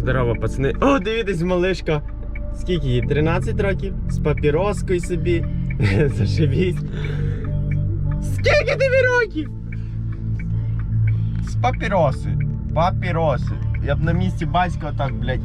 Здорово, пацани. О, дивитесь, малишка. Скільки їй? 13 років? З папіроскою собі. Зашибісь. Скільки тобі років? З папіроси. Папіроси. Я б на місці батька так, блядь.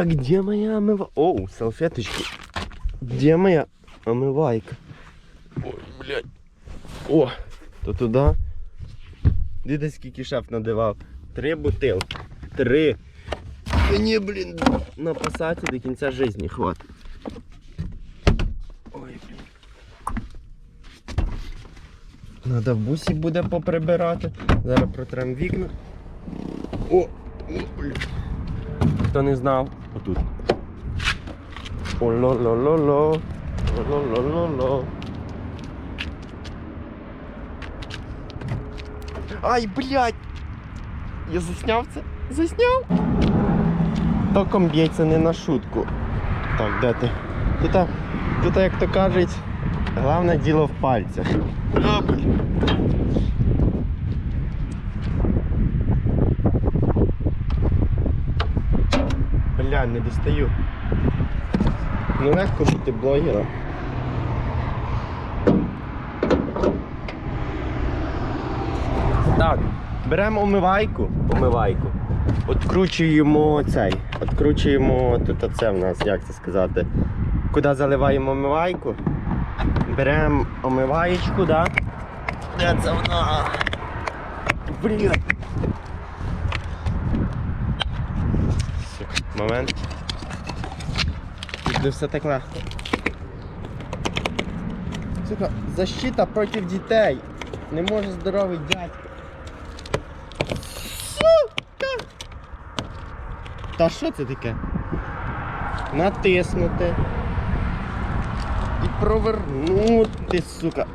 Так, где моя омывайка? Оу, салфеточки. Где моя омывайка? Ой, блядь. О, то туди. Дивіться, скільки шеф надавав. Три бутилки. Три. Мені, блін, на пасаті до кінця житті хватить. Ой, блін. Надо в бусі буде поприбирати. Зараз протрем вікна. О, о, блін. Хто не знав, отут. О-ло-ло-ло-ло. О-ло-ло-ло-ло. Ай, блядь! Я засняв це? Засняв? Током б'ється не на шутку. Так, де ти? Тут, тут як то кажуть, головне діло в пальцях. А. Не достаю. Ну легко бути блогером. Так, беремо омивайку. Омивайку. Откручуємо цей. Откручуємо тут оце в нас, як це сказати. Куди заливаємо омивайку. Беремо омиваєчку, да? Де це вона? Блін. Сука, момент. Тут все так легко. Сука, защита проти дітей. Не може здоровий дядько. Сука! Та що це таке? Натиснути. І провернути, сука.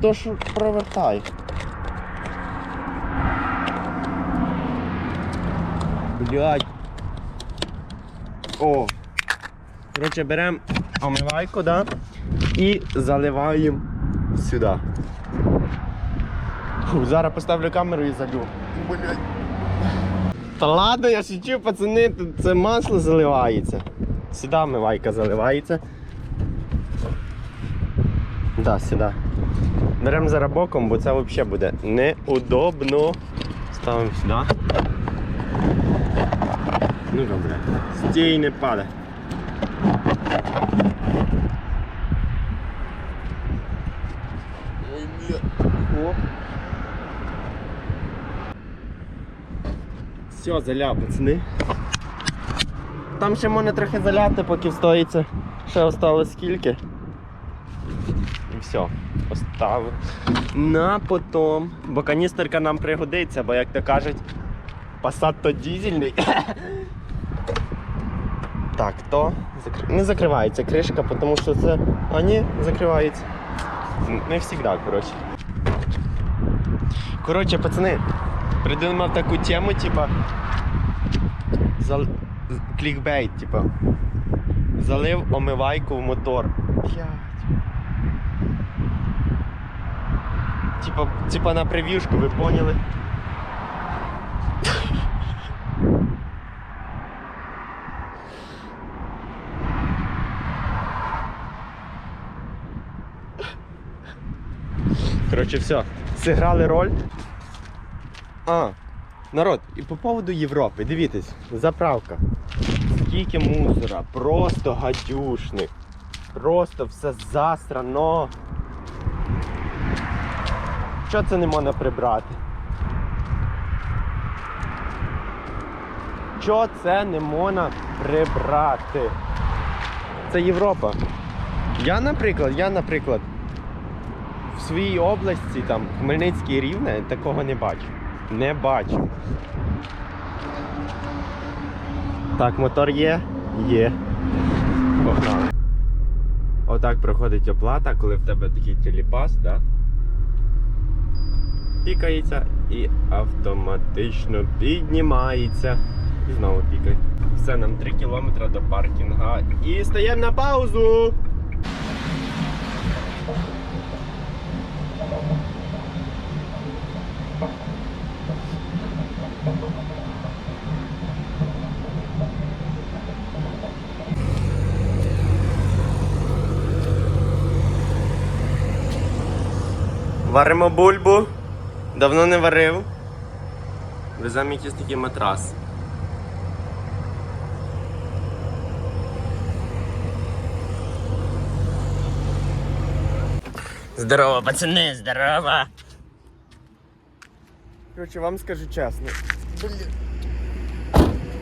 То що провертай. Блядь. О. Коротше, беремо омивайку, да? І заливаємо сюди. Фу, зараз поставлю камеру і залю. Блядь. Та ладно, я шучу, пацани, тут це масло заливається. Сюди омивайка заливається. Да, сюди. Беремо зараз боком, бо це взагалі буде неудобно. Ставимо сюди. Ну добре. Стій не падай. Ой, бля. О. Все, заляв, пацани. Там ще можна трохи заляти, поки встоїться. Ще осталось скільки. І все. Поставив. На потом. Бо каністерка нам пригодиться, бо як то кажуть, Passat то дізельний. Так, то не закривається кришка, тому що це. А ні, закривається. Не завжди, коротше. Коротше, пацани, придумав таку тему, типа. Зал... Клікбейт, типа. Залив омивайку в мотор. Типа, типа на прев'юшку, ви поняли? Коротше, все. Зіграли роль. А, народ, і по поводу Європи, дивіться, заправка. Скільки мусора, просто гадюшник. Просто все засрано. Що це не можна прибрати? Що це не можна прибрати? Це Європа. Я, наприклад, я, наприклад, своїй області, там, Хмельницький рівне, такого не бачу. Не бачу. Так, мотор є? Є. Погнали. Отак проходить оплата, коли в тебе такий телепас, да? Пікається і автоматично піднімається. І знову пікає. Все, нам 3 кілометри до паркінга. І стаємо на паузу! Варимо бульбу. Давно не варив. Веземо якийсь такий матрас. Здорово, пацани, здорово. Коротше, вам скажу чесно.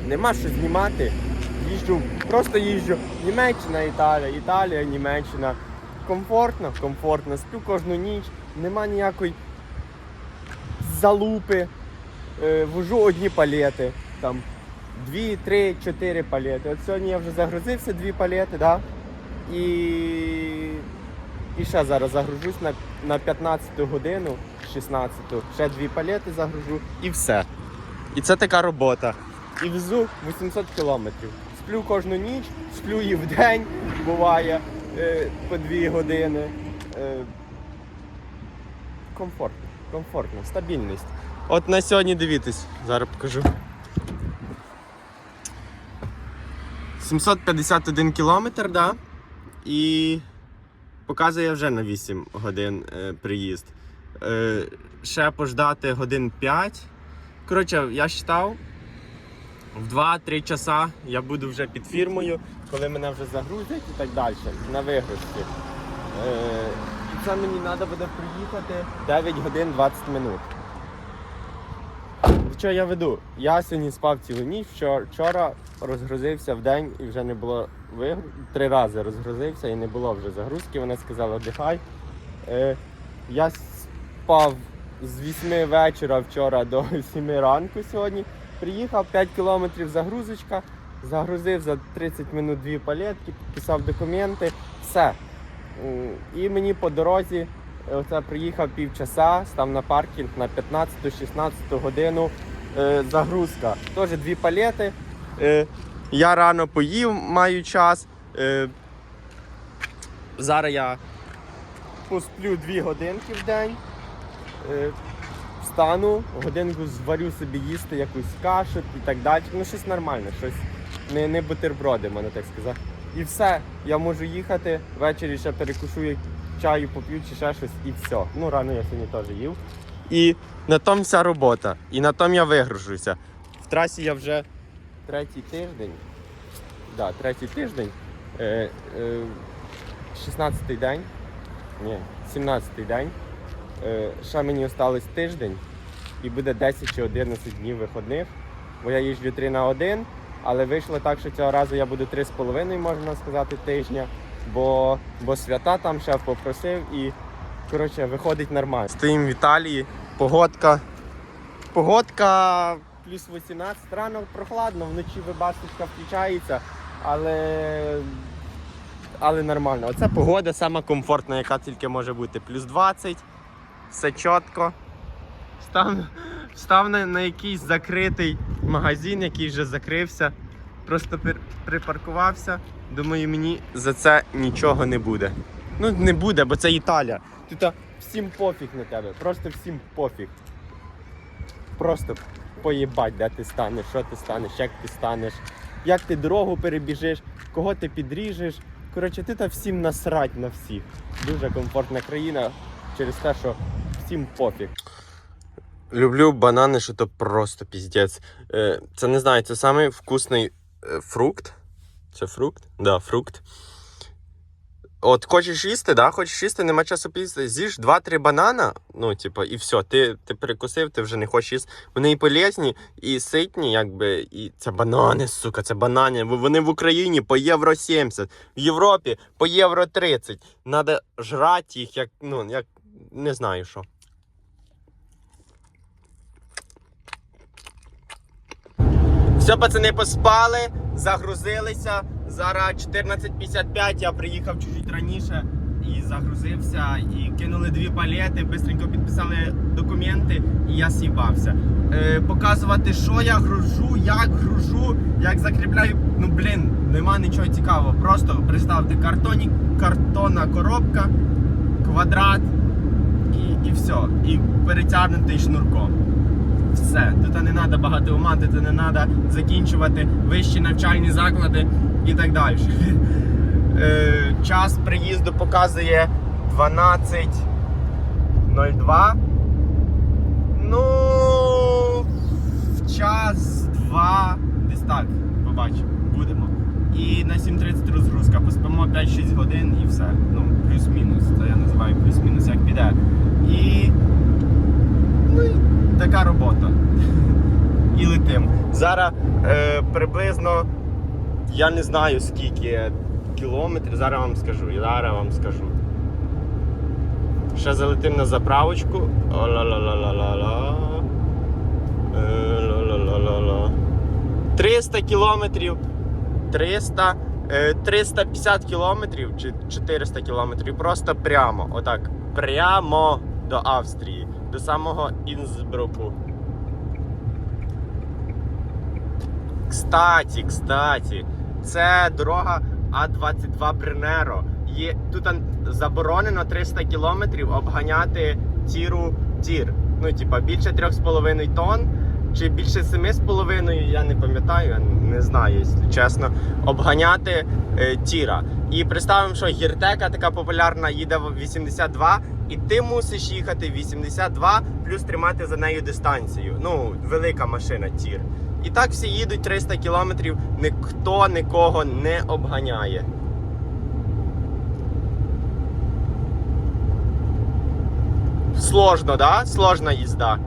Нема що знімати. Їжджу, просто їжджу. Німеччина, Італія, Італія, Німеччина. Комфортно, комфортно. Сплю кожну ніч, нема ніякої залупи. Е, вожу одні палети. Там дві, три, чотири палети. От сьогодні я вже загрузився дві палети, да? І, і ще зараз загружусь на, на 15 годину, 16 ще дві палети загружу і все. І це така робота. І везу 800 кілометрів. Сплю кожну ніч, сплю і в день буває по дві години. Е, комфортно, комфортно, стабільність. От на сьогодні дивіться, зараз покажу. 751 кілометр, да? І показує вже на 8 годин е, приїзд. Е, ще пождати годин 5. Коротше, я вважав, в 2-3 часа я буду вже під фірмою, коли мене вже загрузять і так далі, на вигрузці. Е, і це мені треба буде приїхати 9 годин 20 минут. Що я веду? Я сьогодні спав цілу ніч, вчора, розгрузився в день і вже не було вигру... Три рази розгрузився і не було вже загрузки. Вони сказали, віддихай. Е, я спав з 8 вечора вчора до 7 ранку сьогодні. Приїхав 5 кілометрів загрузочка, загрузив за 30 минут дві палетки, підписав документи, все. І мені по дорозі оце приїхав півчаса, став на паркінг на 15-16 годину е, загрузка. Теж дві палети. Е, я рано поїв, маю час. Е, зараз я посплю 2 годинки в день. Е, встану, годинку зварю собі їсти якусь кашу і так далі. Ну, щось нормальне, щось не, не бутерброди, можна так сказати. І все, я можу їхати, ввечері ще перекушу чаю поп'ю чи ще щось і все. Ну, рано я сьогодні теж їв. І на тому вся робота. І на тому я вигружуся. В трасі я вже третій тиждень. Да, третій тиждень. Е, е, 16-й день. Ні, 17-й день. Е, ще мені осталось тиждень і буде 10 чи 11 днів виходних. Бо я їжджу 3 на 1, але вийшло так, що цього разу я буду 3,5, можна сказати, тижня. Бо, бо свята там шеф попросив і коротше виходить нормально. Стоїмо в Італії, погодка. Погодка плюс 18, рано прохладно, вночі вибасочка включається, але. Але нормально. Оце погода сама комфортна, яка тільки може бути. Плюс 20, все чітко. Став, став на, на якийсь закритий магазин, який вже закрився. Просто припаркувався. Думаю, мені за це нічого не буде. Ну, не буде, бо це Італія. Тут всім пофіг на тебе. Просто всім пофіг. Просто поїбать, де ти станеш, що ти станеш, як ти станеш, як ти дорогу перебіжиш, кого ти підріжеш. Коротше, ти та всім насрать на всіх. Дуже комфортна країна через те, що всім пофіг. Люблю банани, що то просто піздець. Е, Це не знаю, це самий вкусний е, фрукт. Це фрукт? Да, фрукт. От хочеш їсти, да? Хочеш їсти, нема часу поїсти. З'їж 2-3 банана, ну, типу, і все, ти, ти перекусив, ти вже не хочеш їсти. Вони і полезні, і ситні, якби, і це банани, сука, це банани. Вони в Україні по євро 70, в Європі по євро 30. Надо жрати їх, як, ну, як, не знаю що. Все, пацани поспали, загрузилися. Зараз 14.55, я приїхав чуть-чуть раніше і загрузився, і кинули дві палети, бистренько підписали документи, і я с'їбався. Е, показувати, що я гружу, як гружу, як закріпляю. Ну блін, нема нічого цікавого. Просто представте, картоні, картонна коробка, квадрат і, і все. І перетягнутий шнурком. Все, тут не треба багато ума, тут не треба закінчувати вищі навчальні заклади і так далі. Е, Час приїзду показує 12.02. Ну, в час, два, десь так, побачимо, будемо. І на 7.30 розгрузка, поспимо 5-6 годин і все. Ну, плюс-мінус. Це я називаю плюс-мінус, як піде. І. Ну, така робота. І летим. Зараз е, приблизно я не знаю скільки кілометрів. Зараз вам скажу. Зараз вам скажу. Ще залетим на заправочку. О-ла-ла-ла-ла-ла-ла. Е, 300 кілометрів. 300, е, 350 кілометрів чи 400 кілометрів. Просто прямо. Отак. Прямо до Австрії. До самого Інсбруку. Кстаті, кстаті, це дорога А22 Бренеро. Є тут заборонено 300 кілометрів обганяти тіру тір. Ну, типа, більше 3,5 тонн чи більше 7,5, я не пам'ятаю, я не знаю, якщо чесно. Обганяти е, тіра. І представимо, що гіртека така популярна їде в 82, і ти мусиш їхати 82 плюс тримати за нею дистанцію. Ну, велика машина тір. І так всі їдуть 300 кілометрів, ніхто нікого не обганяє. Сложно, да? Сложна їзда.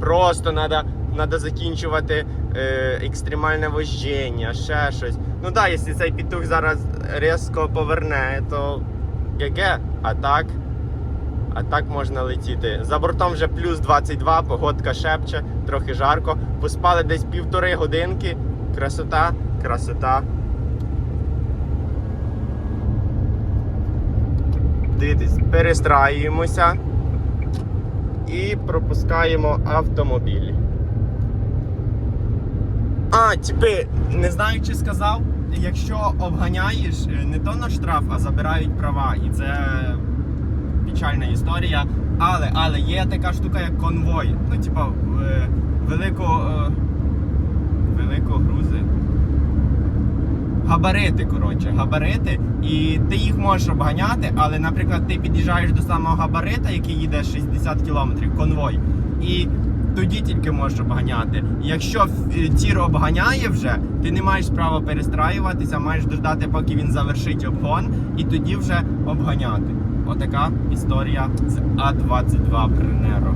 Просто треба надо закінчувати е, екстремальне вождіння, ще щось. Ну так, якщо цей петух зараз різко поверне, то ГГ, а так. А так можна летіти. За бортом вже плюс 22, погодка шепче, трохи жарко. Поспали десь півтори годинки. Красота, красота. Дивіться, перестраюємося і пропускаємо автомобіль. А, типи, не знаю, чи сказав, якщо обганяєш, е, не то на штраф, а забирають права. І це печальна історія. Але, але є така штука, як конвой. Ну, типа, е, велико. Е, велико грузи. Габарити, коротше, габарити, і ти їх можеш обганяти, але, наприклад, ти під'їжджаєш до самого габарита, який їде 60 км, конвой, і тоді тільки можеш обганяти. Якщо е, тір обганяє вже, ти не маєш права перестраюватися, маєш дождати, поки він завершить обгон, і тоді вже обганяти. Отака історія з А22 Бренеро.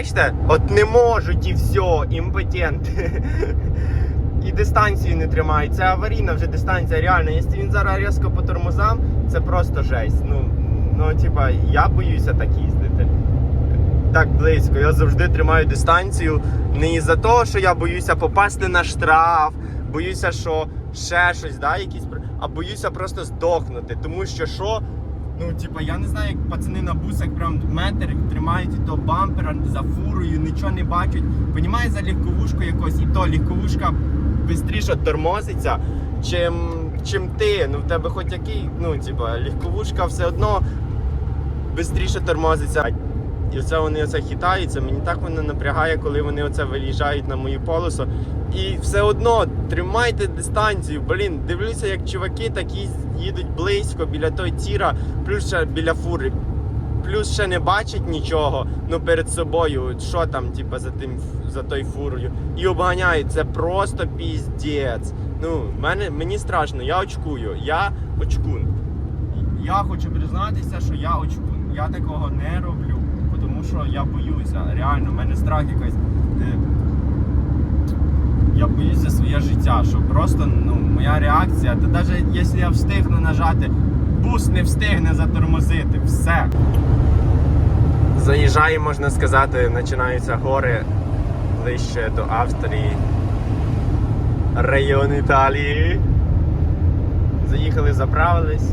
Бачите? От не можуть і все, імпотенти. І дистанцію не тримають. Це аварійна вже дистанція, реально. Якщо він зараз різко по тормозам, це просто жесть. Ну, ну типа, я боюся так їздити. Так близько. Я завжди тримаю дистанцію. Не із-за того, що я боюся попасти на штраф, боюся, що ще щось, да, якісь, а боюся просто здохнути. Тому що що, ну, типа, я не знаю, як пацани на бусах прям метр тримають і то за фурою, нічого не бачать. Понімає за легковушку якось, і то легковушка швидше тормозиться, чим, чим ти. Ну, в тебе хоч який, ну, типа, легковушка все одно швидше тормозиться. І оце вони оце хитаються. Мені так воно напрягає, коли вони оце виїжджають на мою полосу. І все одно тримайте дистанцію. Блін, дивлюся, як чуваки такі їдуть близько біля той тіра, плюс ще біля фури. Плюс ще не бачать нічого, ну перед собою, що там, типа, за тим за той фурою. І обганяють. Це просто піздець. Ну, мене, мені страшно, я очкую, я очкун. Я хочу признатися, що я очкун. Я такого не роблю, тому що я боюся. Реально, в мене страх якийсь. Я боюся своє життя, що просто ну, моя реакція, та навіть якщо я встигну нажати, бус не встигне затормозити, все. Заїжджаємо, можна сказати, починаються гори ближче до Австрії. Район Італії. Заїхали, заправились.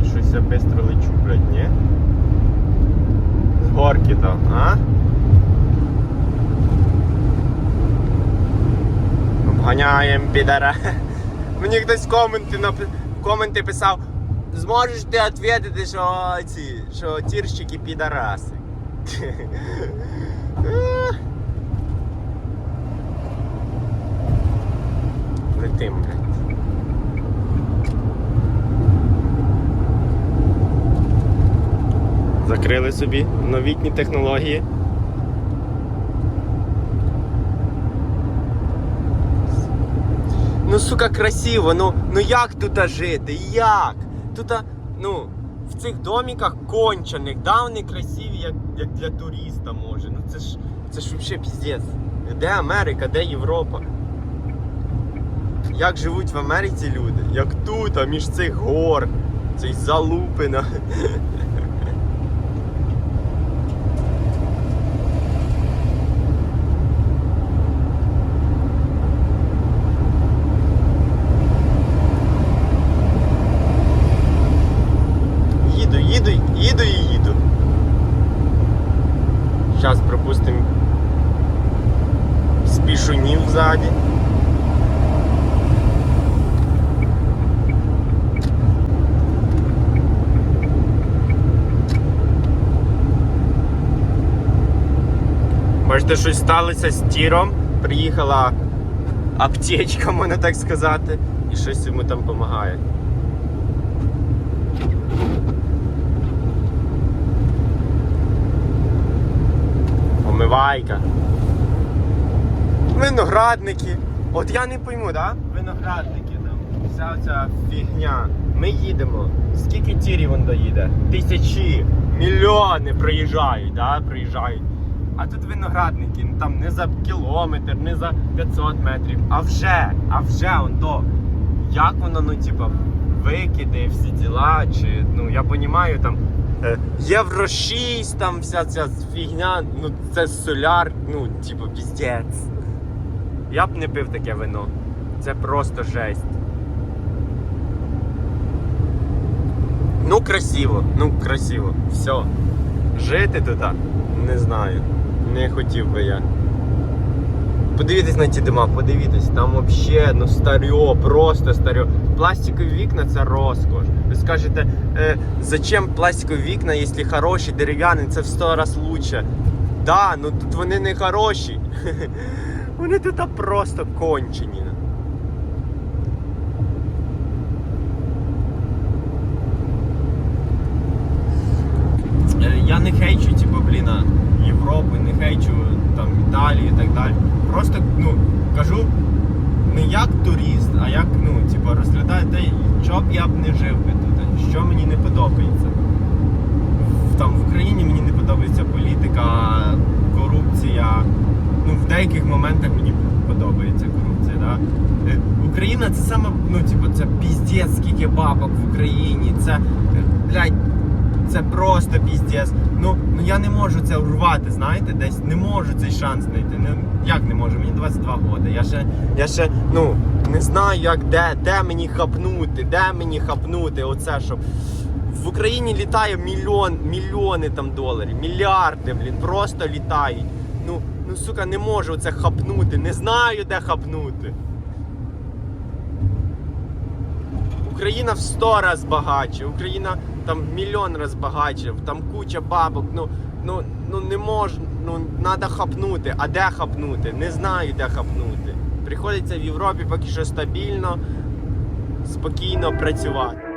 Ой, щось я быстро лечу, блядь, ні? З горки то, а? Обганяємо підара. Мені хтось коменти напи... коменти писав. Зможеш ти відповідати, що ці, що тірщики підараси. Летим, блядь. Закрили собі новітні технології. Ну, сука, красиво, ну, ну як тут жити? Як? Тут, ну, в цих доміках кончених, да, вони красиві, як, як для туриста може. Ну це ж це ж взагалі піздець. Де Америка, де Європа? Як живуть в Америці люди? Як тут, а між цих гор, цей залупина. ззаді. Бачите, щось сталося з тіром. Приїхала аптечка, можна так сказати, і щось йому там допомагає. Омивайка. Виноградники. От я не пойму, да? Виноградники там. Вся ця фігня. Ми їдемо. Скільки тірів він доїде? Тисячі, мільйони проїжджають, да? Проїжджають. А тут виноградники, ну там не за кілометр, не за 500 метрів, а вже, а вже он до. Як воно, ну, типа, викиди, всі діла, чи, ну, я розумію, там е, Євро 6, там вся ця фігня, ну це соляр, ну, типу, піздець. Я б не пив таке вино. Це просто жесть. Ну, красиво, ну красиво. Все. Жити тут, не знаю. Не хотів би я. Подивіться на ті дома, подивіться, там взагалі ну старьо, просто старьо. Пластикові вікна це розкош. Ви скажете, е, зачем пластикові вікна, якщо хороші, дерев'яні, це в 100 раз лучше. Да, ну тут вони не хороші. Вони тут просто кончені. Е, Я не хейчу, типу, блін, а, Європу, не хейчу там Італію і так далі. Просто ну, кажу не як турист, а як, ну, типу, розглядаю те, що б я б не жив би тут, що мені не подобається. там в Україні мені не подобається політика, корупція. Ну, в деяких моментах мені подобається корупція. Да? Е, Україна це саме, ну, типу, це піздець, скільки бабок в Україні. Це, е, блядь, це просто піздець. Ну, ну я не можу це урвати, знаєте, десь не можу цей шанс знайти. Ну, як не можу? Мені 22 роки. Я ще, я ще, ну, не знаю, як де, де мені хапнути, де мені хапнути. Оце щоб. В Україні літає мільйон, мільйони там доларів, мільярди, блін, просто літають. Ну, ну сука, не можу це хапнути, не знаю, де хапнути. Україна в 100 раз багатше, Україна там мільйон раз багатше, там куча бабок, ну, ну, ну не можу, ну треба хапнути. А де хапнути? Не знаю, де хапнути. Приходиться в Європі поки що стабільно, спокійно працювати.